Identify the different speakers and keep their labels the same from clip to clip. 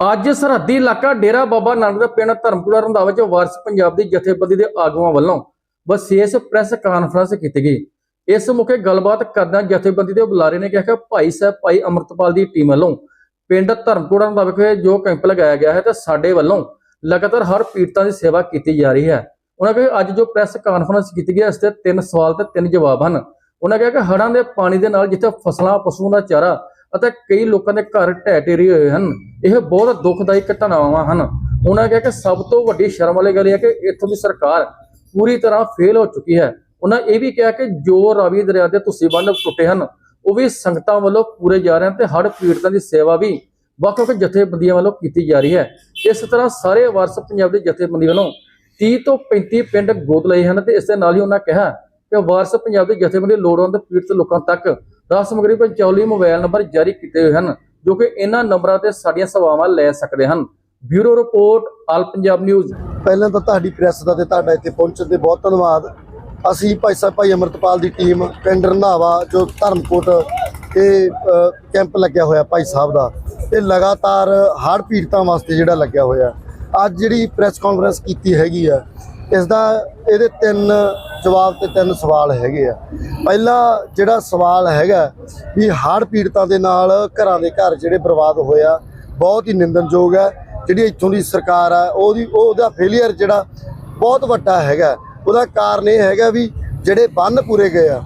Speaker 1: ਅੱਜ ਸਰਹੱਦੀ ਇਲਾਕਾ ਡੇਰਾ ਬਾਬਾ ਨਾਨਕ ਦਾ ਪਿੰਡ ਧਰਮਪੁਰਾ ਰੰਧਾਵਾ ਚ ਵਾਰਸ ਪੰਜਾਬ ਦੀ ਜਥੇਬੰਦੀ ਦੇ ਆਗੂਆਂ ਵੱਲੋਂ ਵਿਸ਼ੇਸ਼ ਪ੍ਰੈਸ ਕਾਨਫਰੰਸ ਕੀਤੀ ਗਈ। ਇਸ ਮੌਕੇ ਗੱਲਬਾਤ ਕਰਦਿਆਂ ਜਥੇਬੰਦੀ ਦੇ ਬੁਲਾਰੇ ਨੇ ਕਿਹਾ ਕਿ ਭਾਈ ਸਾਹਿਬ ਭਾਈ ਅਮਰਤਪਾਲ ਦੀ ਟੀਮ ਵੱਲੋਂ ਪਿੰਡ ਧਰਮਪੁਰਾ ਰੰਧਾਵਾ ਵਿਖੇ ਜੋ ਕੈਂਪ ਲਗਾਇਆ ਗਿਆ ਹੈ ਤੇ ਸਾਡੇ ਵੱਲੋਂ ਲਗਾਤਾਰ ਹਰ ਪੀੜਤਾਂ ਦੀ ਸੇਵਾ ਕੀਤੀ ਜਾ ਰਹੀ ਹੈ। ਉਹਨਾਂ ਕਿਹਾ ਅੱਜ ਜੋ ਪ੍ਰੈਸ ਕਾਨਫਰੰਸ ਕੀਤੀ ਗਈ ਹੈ, ਇਸ ਤੇ ਤਿੰਨ ਸਵਾਲ ਤੇ ਤਿੰਨ ਜਵਾਬ ਹਨ। ਉਹਨਾਂ ਕਿਹਾ ਕਿ ਹੜ੍ਹਾਂ ਦੇ ਪਾਣੀ ਦੇ ਨਾਲ ਜਿੱਥੇ ਫਸਲਾਂ ਪਸ਼ੂਆਂ ਦਾ ਚਾਰਾ ਅਤੇ ਕਈ ਲੋਕਾਂ ਦੇ ਘਰ ਢਹਿ ਢੇਰੀ ਹੋਏ ਹਨ। ਇਹ ਬਹੁਤ ਦੁਖਦਾਈ ਘਟਨਾਵਾਂ ਹਨ। ਉਹਨਾਂ ਕਿਹਾ ਕਿ ਸਭ ਤੋਂ ਵੱਡੀ ਸ਼ਰਮ ਵਾਲੀ ਗੱਲ ਇਹ ਹੈ ਕਿ ਇੱਥੋਂ ਦੀ ਸਰਕਾਰ ਪੂਰੀ ਤਰ੍ਹਾਂ ਫੇਲ ਹੋ ਚੁੱਕੀ ਹੈ। ਉਹਨਾਂ ਇਹ ਵੀ ਕਿਹਾ ਕਿ ਜੋ ਰਾਵੀ ਦਰਿਆ ਦੇ ਤੁਸੀਂ ਬੰਨ ਟੁੱਟੇ ਹਨ, ਉਹ ਵੀ ਸੰਗਤਾਂ ਵੱਲੋਂ ਪੂਰੇ ਜਾ ਰਹੇ ਹਨ ਤੇ ਹੜ੍ਹ ਪੀੜਤਾਂ ਦੀ ਸੇਵਾ ਵੀ ਵੱਖ ਵੱਖ ਜਥੇਬੰਦੀਆਂ ਵੱਲੋਂ ਕੀਤੀ ਜਾ ਰਹੀ ਹੈ। ਇਸ ਤਰ੍ਹਾਂ ਸਾਰੇ ਵਾਰਸ ਪੰਜਾਬ ਦੀ ਜਥੇਬੰਦੀ ਵੱਲੋਂ 30 ਤੋਂ 35 ਪਿੰਡ ਗੋਦ ਲਏ ਹਨ ਤੇ ਇਸ ਦੇ ਨਾਲ ਹੀ ਉਹਨਾਂ ਕਿਹਾ ਕਿ ਵਾਰਸ ਪੰਜਾਬ ਦੀ ਜਥੇਬੰਦੀ ਲੋੜਵੰਦ ਪੀੜਤ ਲੋਕਾਂ ਤੱਕ ਰਾਹ ਸਮਗਰੀ ਪਹੁੰਚਾਉਣ ਲਈ ਮੋਬਾਈਲ ਨੰਬਰ ਜਾਰੀ ਕੀਤੇ ਹੋਏ ਹਨ, ਜੋ ਕਿ ਇਹਨਾਂ ਨੰਬਰਾਂ ਤੇ ਸਾਡੀਆਂ ਸੇਵਾਵਾਂ ਲੈ ਸਕਦੇ ਹਨ। Bureau report, all Punjab news.
Speaker 2: ਪਹਿਲਾਂ ਤਾਂ ਤੁਹਾਡੀ ਪ੍ਰੈਸ ਦਾ ਤੇ ਤੁਹਾਡਾ ਇੱਥੇ ਪਹੁੰਚਣ ਦੇ ਬਹੁਤ ਧੰਨਵਾਦ। ਅਸੀਂ ਭਾਈ ਸਾਹਿਬ, ਭਾਈ ਅਮਰਤਪਾਲ ਦੀ ਟੀਮ ਪਿੰਡ ਰੰਧਾਵਾ, ਜੋ ਧਰਮਕੋਟ ਇਹ ਕੈਂਪ ਲੱਗਿਆ ਹੋਇਆ ਭਾਈ ਸਾਹਿਬ ਦਾ ਇਹ ਲਗਾਤਾਰ ਹੜ੍ਹ ਪੀੜਤਾਂ ਵਾਸਤੇ ਜਿਹੜਾ ਲੱਗਿਆ ਹੋਇਆ। ਅੱਜ ਜਿਹੜੀ ਪ੍ਰੈਸ ਕਾਨਫਰੰਸ ਕੀਤੀ ਹੈਗੀ ਆ ਇਸ ਦਾ ਇਹਦੇ ਤਿੰਨ ਜਵਾਬ ਤੇ ਤਿੰਨ ਸਵਾਲ ਹੈਗੇ ਆ। ਪਹਿਲਾ ਜਿਹੜਾ ਸਵਾਲ ਹੈਗਾ ਵੀ ਹੜ੍ਹ ਪੀੜਤਾਂ ਦੇ ਨਾਲ ਘਰਾਂ ਦੇ ਘਰ ਜਿਹੜੇ ਬਰਬਾਦ ਹੋਇਆ ਬਹੁਤ ਹੀ ਨਿੰਦਨਯੋਗ ਹੈ ਜਿਹੜੀ ਇੱਥੋਂ ਦੀ ਸਰਕਾਰ ਆ ਉਹਦੀ ਉਹ ਉਹਦਾ ਫੇਲਿਅਰ ਜਿਹੜਾ ਬਹੁਤ ਵੱਡਾ ਹੈਗਾ। ਉਹਦਾ ਕਾਰਨ ਇਹ ਹੈਗਾ ਵੀ ਜਿਹੜੇ ਬੰਨ ਪੂਰੇ ਗਏ ਆ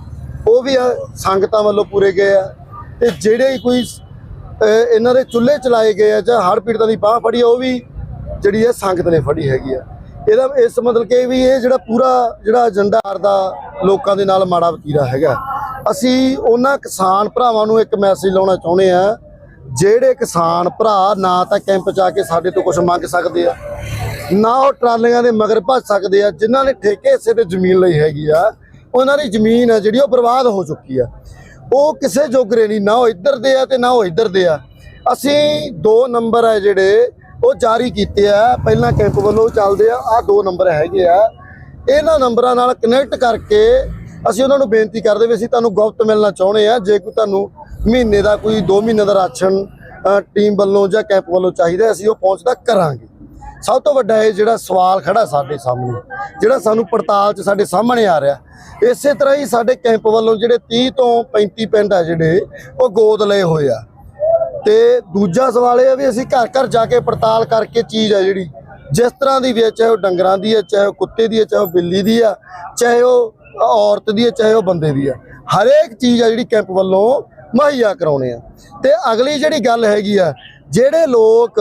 Speaker 2: ਉਹ ਵੀ ਸੰਗਤਾਂ ਵੱਲੋਂ ਪੂਰੇ ਗਏ ਆ। ਤੇ ਜਿਹੜੇ ਕੋਈ ਇਹਨਾਂ ਦੇ ਚੁੱਲ੍ਹੇ ਚਲਾਏ ਗਏ ਆ ਜਾਂ ਹੜ੍ਹ ਪੀੜਤਾਂ ਦੀ ਬਾਹ ਫੜੀ ਆ, ਉਹ ਵੀ ਜਿਹੜੀ ਹੈ ਸੰਗਤ ਨੇ ਫੜੀ ਹੈਗੀ ਆ। ਇਹਦਾ ਇਸ ਮਤਲਬ ਕਿ ਵੀ ਇਹ ਜਿਹੜਾ ਪੂਰਾ ਜਿਹੜਾ ਏਜੰਡਾ ਦਾ ਲੋਕਾਂ ਦੇ ਨਾਲ ਮਾੜਾ ਵਤੀਰਾ ਹੈਗਾ। ਅਸੀਂ ਉਹਨਾਂ ਕਿਸਾਨ ਭਰਾਵਾਂ ਨੂੰ ਇੱਕ ਮੈਸੇਜ ਲਾਉਣਾ ਚਾਹੁੰਦੇ ਆ ਜਿਹੜੇ ਕਿਸਾਨ ਭਰਾ ਨਾ ਤਾਂ ਕੈਂਪ ਚ ਆ ਕੇ ਸਾਡੇ ਤੋਂ ਕੁਝ ਮੰਗ ਸਕਦੇ ਆ, ਨਾ ਉਹ ਟਰਾਲੀਆਂ ਦੇ ਮਗਰ ਭੱਜ ਸਕਦੇ ਆ, ਜਿਨ੍ਹਾਂ ਨੇ ਠੇਕੇ ਹਿੱਸੇ ਤੇ ਜ਼ਮੀਨ ਲਈ ਹੈਗੀ ਆ, ਉਹਨਾਂ ਦੀ ਜ਼ਮੀਨ ਆ ਜਿਹੜੀ ਉਹ ਬਰਬਾਦ ਹੋ ਚੁੱਕੀ ਆ। ਉਹ ਕਿਸੇ ਜੋਗਰੇ ਨਹੀਂ, ਨਾ ਉਹ ਇੱਧਰ ਦੇ ਆ ਤੇ ਨਾ ਉਹ ਇੱਧਰ ਦੇ ਆ। ਅਸੀਂ ਦੋ ਨੰਬਰ ਆ ਜਿਹੜੇ ਉਹ ਜਾਰੀ ਕੀਤੇ ਆ। ਪਹਿਲਾਂ ਕੈਂਪ ਵੱਲੋਂ ਚੱਲਦੇ ਆ। ਆ ਦੋ ਨੰਬਰ ਹੈਗੇ ਆ। ਇਹਨਾਂ ਨੰਬਰਾਂ ਨਾਲ ਕਨੈਕਟ ਕਰਕੇ ਅਸੀਂ ਉਹਨਾਂ ਨੂੰ ਬੇਨਤੀ ਕਰਦੇ ਵੀ ਅਸੀਂ ਤੁਹਾਨੂੰ ਗੁਪਤ ਮਿਲਣਾ ਚਾਹੁੰਦੇ ਆ। ਜੇ ਕੋਈ ਤੁਹਾਨੂੰ ਮਹੀਨੇ ਦਾ ਕੋਈ 2 ਮਹੀਨੇ ਦਾ ਰਾਸ਼ਨ ਟੀਮ ਵੱਲੋਂ ਜਾਂ ਕੈਂਪ ਵੱਲੋਂ ਚਾਹੀਦਾ ਅਸੀਂ ਉਹ ਪਹੁੰਚਦਾ ਕਰਾਂਗੇ। ਸਭ ਤੋਂ ਵੱਡਾ ਇਹ ਜਿਹੜਾ ਸਵਾਲ ਖੜਾ ਸਾਡੇ ਸਾਹਮਣੇ, ਜਿਹੜਾ ਸਾਨੂੰ ਪੜਤਾਲ 'ਚ ਸਾਡੇ ਸਾਹਮਣੇ ਆ ਰਿਹਾ। ਇਸੇ ਤਰ੍ਹਾਂ ਹੀ ਸਾਡੇ ਕੈਂਪ ਵੱਲੋਂ ਜਿਹੜੇ 30 ਤੋਂ 35 ਪਿੰਡ ਆ ਜਿਹੜੇ, ਉਹ ਗੋਦ ਲਏ ਹੋਏ ਆ। ਤੇ ਦੂਜਾ ਸਵਾਲ ਇਹ ਹੈ ਵੀ ਅਸੀਂ ਘਰ ਘਰ ਜਾ ਕੇ ਪੜਤਾਲ ਕਰਕੇ ਚੀਜ਼ ਹੈ ਜਿਹੜੀ, ਜਿਸ ਤਰ੍ਹਾਂ ਦੀ ਵੀ ਹੈ ਚਾਹੇ ਉਹ ਡੰਗਰਾਂ ਦੀ ਹੈ ਚਾਹੇ ਉਹ ਕੁੱਤੇ ਦੀ ਹੈ ਚਾਹੇ ਉਹ ਬਿੱਲੀ ਦੀ ਆ, ਚਾਹੇ ਉਹ ਔਰਤ ਦੀ ਹੈ ਚਾਹੇ ਉਹ ਬੰਦੇ ਦੀ ਆ, ਹਰੇਕ ਚੀਜ਼ ਆ ਜਿਹੜੀ ਕੈਂਪ ਵੱਲੋਂ ਮੁਹੱਈਆ ਕਰਾਉਣੇ ਆ। ਤੇ ਅਗਲੀ ਜਿਹੜੀ ਗੱਲ ਹੈਗੀ ਆ, ਜਿਹੜੇ ਲੋਕ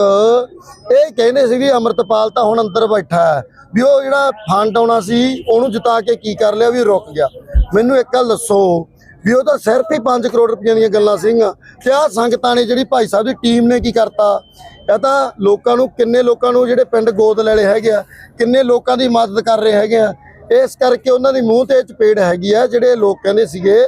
Speaker 2: ਇਹ ਕਹਿੰਦੇ ਸੀ ਵੀ ਅਮਰਤਪਾਲ ਤਾਂ ਹੁਣ ਅੰਦਰ ਬੈਠਾ ਹੈ, ਵੀ ਉਹ ਜਿਹੜਾ ਫੰਡ ਆਉਣਾ ਸੀ, ਉਹਨੂੰ ਜਿਤਾ ਕੇ ਕੀ ਕਰ ਲਿਆ, ਵੀ ਰੁਕ ਗਿਆ। ਮੈਨੂੰ ਇੱਕ ਗੱਲ ਦੱਸੋ ਵੀ ਉਹ ਤਾਂ ਸਿਰਫ ਹੀ 5 ਕਰੋੜ ਰੁਪਈਆਂ ਦੀਆਂ ਗੱਲਾਂ ਸੀਗੀਆਂ ਤੇ ਆਹ ਸੰਗਤਾਂ ਨੇ ਜਿਹੜੀ ਭਾਈ ਸਾਹਿਬ ਦੀ ਟੀਮ ਨੇ ਕੀ ਕਰਤਾ? ਇਹ ਤਾਂ ਲੋਕਾਂ ਨੂੰ ਕਿੰਨੇ ਲੋਕਾਂ ਨੂੰ ਜਿਹੜੇ ਪਿੰਡ ਗੋਦ ਲੈਲੇ ਹੈਗੇ ਆ, ਕਿੰਨੇ ਲੋਕਾਂ ਦੀ ਮਦਦ ਕਰ ਰਹੇ ਹੈਗੇ ਆ, ਇਸ ਕਰਕੇ ਉਹਨਾਂ ਦੀ ਮੂੰਹ ਤੇ ਚਪੇੜ ਹੈਗੀ ਆ, ਜਿਹੜੇ ਲੋਕ ਕਹਿੰਦੇ ਸੀਗੇ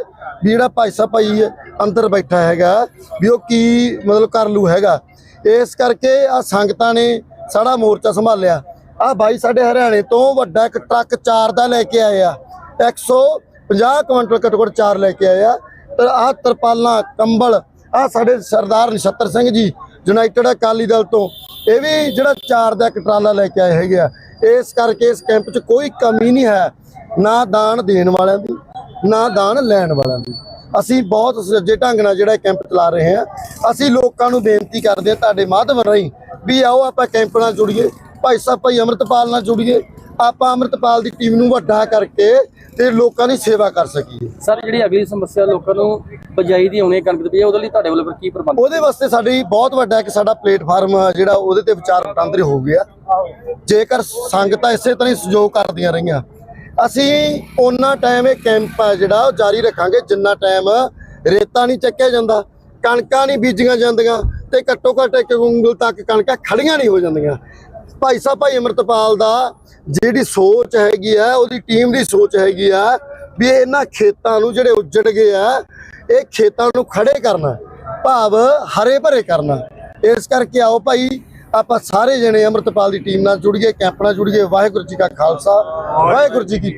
Speaker 2: ਵੀ ਜਿਹੜਾ ਭਾਈ ਸਾਹਿਬ ਭਾਈ ਅੰਦਰ ਬੈਠਾ ਹੈਗਾ, ਵੀ ਉਹ ਕੀ ਮਤਲਬ ਕਰ ਲੂ ਹੈਗਾ। ਇਸ ਕਰਕੇ ਆ ਸੰਗਤਾਂ ਨੇ ਸਾਡਾ ਮੋਰਚਾ ਸੰਭਾਲਿਆ। ਆ ਬਾਈ ਸਾਡੇ ਹਰਿਆਣੇ ਤੋਂ ਵੱਡਾ ਇੱਕ ਟਰੱਕ ਚਾਰ ਦਾ ਲੈ ਕੇ ਆਏ ਆ 150 ਕੁਇੰਟਲ ਘੱਟੋ ਘੱਟ ਚਾਰ ਲੈ ਕੇ ਆਏ ਆ। ਤੇ ਆਹ ਤਰਪਾਲਾਂ, ਕੰਬਲ ਆ ਸਾਡੇ ਸਰਦਾਰ ਨਛੱਤਰ ਸਿੰਘ ਜੀ, ਯੂਨਾਈਟਿਡ ਅਕਾਲੀ ਦਲ ਤੋਂ। ਇਹ ਵੀ ਜਿਹੜਾ ਚਾਰ ਦਾ ਇੱਕ ਟਰਾਲਾ ਲੈ ਕੇ ਆਏ ਹੈਗੇ ਆ। ਇਸ ਕਰਕੇ ਇਸ ਕੈਂਪ 'ਚ ਕੋਈ ਕਮੀ ਨਹੀਂ ਹੈ, ਨਾ ਦਾਨ ਦੇਣ ਵਾਲਿਆਂ ਦੀ, ਨਾ ਦਾਨ ਲੈਣ ਵਾਲਿਆਂ ਦੀ। ਅਸੀਂ ਬਹੁਤ ਸੱਜੇ ਢੰਗ ਨਾਲ ਜਿਹੜਾ ਕੈਂਪ ਚਲਾ ਰਹੇ ਹਾਂ। ਅਸੀਂ ਲੋਕਾਂ ਨੂੰ ਬੇਨਤੀ ਕਰਦੇ ਹਾਂ ਤੁਹਾਡੇ ਮਾਧਿਅਮ ਰਾਹੀਂ ਵੀ ਆਓ ਆਪਾਂ ਕੈਂਪ ਨਾਲ ਜੁੜੀਏ। ਭਾਈ ਸਾਹਿਬ, ਭਾਈ ਅਮਰਤਪਾਲ ਨਾਲ ਜੁੜੀਏ। ਆਪਾਂ ਅਮਰਤਪਾਲ ਦੀ ਟੀਮ ਨੂੰ ਵੱਡਾ ਕਰਕੇ ਤੇ ਲੋਕਾਂ ਦੀ ਸੇਵਾ ਕਰ ਸਕੀਏ।
Speaker 1: ਸਰ ਜਿਹੜੀ ਅਗਲੀ ਸਮੱਸਿਆ ਲੋਕਾਂ ਨੂੰ ਬਜਾਈ ਦੀ ਆਉਣੀ ਕਣਕ ਦੀ ਉਹਦੇ ਲਈ ਤੁਹਾਡੇ ਵੱਲੋਂ ਕੀ ਪ੍ਰਬੰਧ?
Speaker 2: ਉਹਦੇ ਵਾਸਤੇ ਸਾਡੀ ਬਹੁਤ ਵੱਡਾ ਇੱਕ ਸਾਡਾ ਪਲੇਟਫਾਰਮ ਜਿਹੜਾ ਉਹਦੇ ਤੇ ਵਿਚਾਰ ਵਟਾਂਦਰੇ ਹੋ ਗਿਆ। ਜੇਕਰ ਸੰਗਤਾਂ ਇਸੇ ਤਰ੍ਹਾਂ ਹੀ ਸਹਿਯੋਗ ਕਰਦੀਆਂ ਰਹੀਆਂ ਅਸੀਂ ਉਹਨਾਂ ਟਾਈਮ ਇਹ ਕੈਂਪ ਆ ਜਿਹੜਾ ਉਹ ਜਾਰੀ ਰੱਖਾਂਗੇ ਜਿੰਨਾ ਟਾਈਮ ਰੇਤਾ ਨਹੀਂ ਚੱਕਿਆ ਜਾਂਦਾ ਕਣਕਾਂ ਨਹੀਂ ਬੀਜੀਆਂ ਜਾਂਦੀਆਂ ਤੇ ਘੱਟੋ ਘੱਟ ਇੱਕ ਉਂਗਲ ਤੱਕ ਕਣਕਾਂ ਖੜੀਆਂ ਨਹੀਂ ਹੋ ਜਾਂਦੀਆਂ। ਭਾਈ ਸਾਹਿਬ, ਭਾਈ ਅਮਰਤਪਾਲ ਦਾ ਜਿਹੜੀ ਸੋਚ ਹੈਗੀ ਆ, ਉਹਦੀ ਟੀਮ ਦੀ ਸੋਚ ਹੈਗੀ ਆ ਵੀ ਇਹਨਾਂ ਖੇਤਾਂ ਨੂੰ ਜਿਹੜੇ ਉੱਜੜ ਗਏ ਆ, ਇਹ ਖੇਤਾਂ ਨੂੰ ਖੜੇ ਕਰਨਾ, ਭਾਵ ਹਰੇ ਭਰੇ ਕਰਨਾ। ਇਸ ਕਰਕੇ ਆਓ ਭਾਈ, ਆਪਾਂ ਸਾਰੇ ਜਣੇ ਅਮਰਤਪਾਲ ਦੀ ਟੀਮ ਨਾਲ ਜੁੜੀਏ ਕੈਂਪ ਨਾਲ ਜੁੜੀਏ ਵਾਹਿਗੁਰੂ ਜੀ ਕਾ ਖਾਲਸਾ, ਵਾਹਿਗੁਰੂ ਜੀ ਕੀ ਫਤਿਹ।